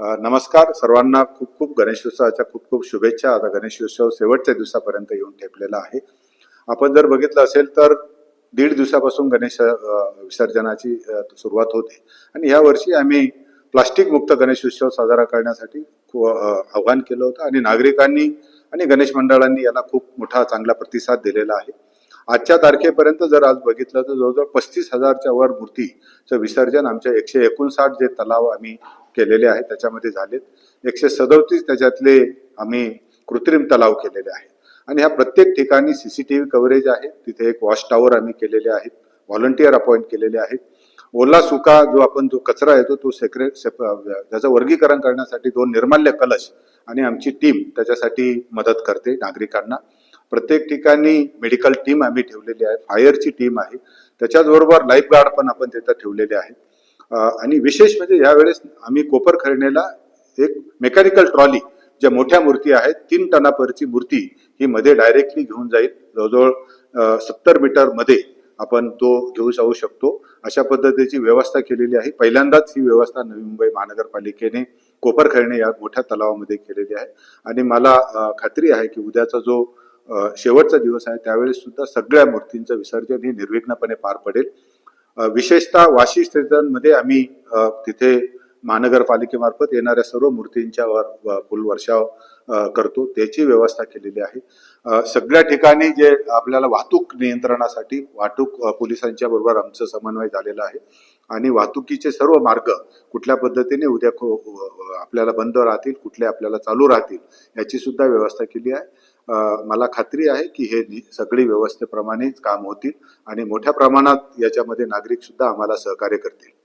नमस्कार. सर्वांना खूप खूप गणेशोत्सवाच्या खूप खूप शुभेच्छा. आता गणेशोत्सव शेवटच्या दिवसापर्यंत येऊन ठेपलेला आहे. आपण जर बघितलं असेल तर दीड दिवसापासून गणेश विसर्जनाची सुरुवात होते. आणि ह्या वर्षी आम्ही प्लास्टिक मुक्त गणेशोत्सव साजरा करण्यासाठी आव्हान केलं होतं. आणि नागरिकांनी आणि गणेश मंडळांनी याला खूप मोठा चांगला प्रतिसाद दिलेला आहे. आजच्या तारखेपर्यंत जर आज बघितलं तर जवळजवळ पस्तीस हजारच्या वर मूर्तीचं विसर्जन आमच्या एकशे एकोणसाठ जे तलाव आम्ही केलेले आहेत त्याच्यामध्ये झालेत. एकशे सदोतीस त्याच्यातले आम्ही कृत्रिम तलाव केलेले आहेत. आणि ह्या प्रत्येक ठिकाणी C C T V coverage आहे. तिथे एक वॉच टॉवर आम्ही केलेले आहेत. व्हॉलंटियर अपॉइंट केलेले आहेत. ओला सुका जो आपण जो कचरा येतो तो सेक्रेट सेप त्याचं वर्गीकरण करण्यासाठी दोन निर्माल्य कलश आणि आमची टीम त्याच्यासाठी मदत करते नागरिकांना. प्रत्येक ठिकाणी मेडिकल टीम आम्ही ठेवलेली आहे फायरची टीम आहे. त्याच्याचबरोबर लाईफ गार्ड पण आपण तिथं ठेवलेले आहेत. आणि विशेष म्हणजे यावेळेस आम्ही कोपर एक मेकॅनिकल ट्रॉली ज्या मोठ्या मूर्ती आहेत तीन टनापरची मूर्ती ही मध्ये डायरेक्टली घेऊन जाईल. जवळजवळ सत्तर मीटरमध्ये आपण तो घेऊ जाऊ शकतो. अशा पद्धतीची व्यवस्था केलेली आहे. पहिल्यांदाच ही व्यवस्था नवी मुंबई महानगरपालिकेने कोपरखैरणे या मोठ्या तलावामध्ये केलेली आहे. आणि मला खात्री आहे की उद्याचा जो शेवटचा दिवस आहे. त्यावेळेस सुद्धा सगळ्या मूर्तींचं विसर्जन हे निर्विघ्नपणे पार पडेल. विशेषतः वाशी स्थितांमध्ये आम्ही तिथे महानगरपालिकेमार्फत येणाऱ्या सर्व मूर्तींच्या वर फुल वर्षाव करतो. त्याची व्यवस्था केलेली आहे. सगळ्या ठिकाणी जे आपल्याला वाहतूक नियंत्रणासाठी वाहतूक पोलिसांच्या बरोबर आमचं समन्वय झालेला आहे. आणि वाहतुकीचे सर्व मार्ग कुठल्या पद्धतीने उद्या खो- आपल्याला बंद राहतील कुठले आपल्याला चालू राहतील याची सुद्धा व्यवस्था केली आहे. मला खात्री आहे की हे सगळी व्यवस्थेप्रमाणेच काम होतील आणि मोठ्या प्रमाणात याच्यामध्ये नागरिक सुद्धा आम्हाला सहकार्य करतील.